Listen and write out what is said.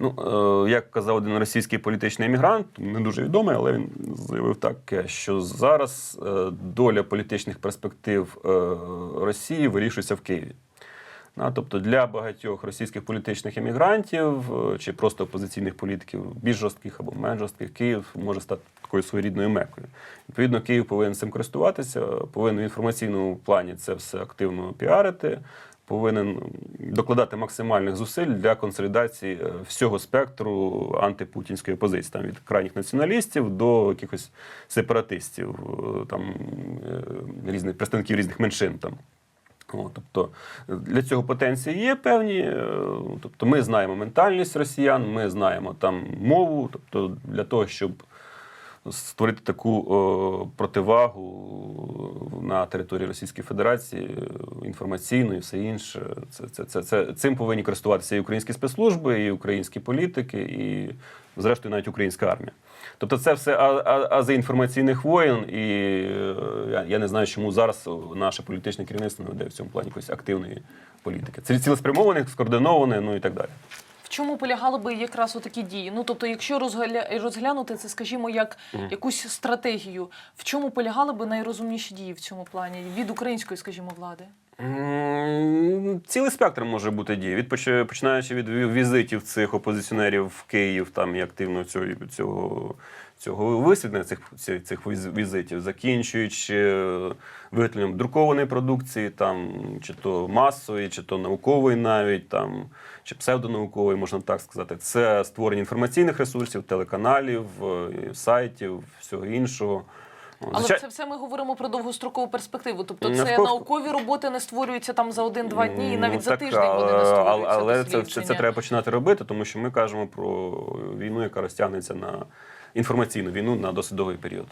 Ну, е, як казав один російський політичний емігрант, не дуже відомий, але він заявив таке, що зараз е, доля політичних перспектив е, Росії вирішується в Києві. Тобто для багатьох російських політичних емігрантів чи просто опозиційних політиків, більш жорстких або менш жорстких, Київ може стати такою своєрідною мекою. Відповідно, Київ повинен цим користуватися, повинен в інформаційному плані це все активно піарити, повинен докладати максимальних зусиль для консолідації е, всього спектру антипутінської опозиції, там від крайніх націоналістів до якихось сепаратистів, е, там е, різних представників різних меншин там. О, тобто для цього потенції є певні. Тобто ми знаємо ментальність росіян, ми знаємо там мову. Тобто для того, щоб створити таку о, противагу на території Російської Федерації е, інформаційну і все інше, це, це, це, це, цим повинні користуватися і українські спецслужби, і українські політики, і зрештою навіть українська армія. Тобто це все ази інформаційних воєн, і е, я, я не знаю, чому зараз наше політичне керівництво не веде в цьому плані якоїсь активної політики. Це цілеспрямоване, скоординоване, ну і так далі. В чому полягали би якраз отакі дії? Ну тобто, якщо розгля... розглянути це, скажімо, як якусь стратегію, в чому полягали би найрозумніші дії в цьому плані від української, скажімо, влади? Цілий спектр може бути дій. Від починаючи від ві- візитів цих опозиціонерів в Київ, там і активно цього, цього, цього висвітлення цих, цих, цих візитів, закінчуючи е, виготовленням друкованої продукції, там, чи то масової, чи то наукової навіть, там, чи псевдонаукової, можна так сказати. Це створення інформаційних ресурсів, телеканалів, е, сайтів, всього іншого. Але Звичай- це все ми говоримо про довгострокову перспективу. Тобто, це навколо- наукові роботи не створюються там за один-два дні, і навіть Ну, за так, тиждень вони не створюються. Але це, це, це треба починати робити, тому що ми кажемо про війну, яка розтягнеться на інформаційну війну на досудовий період.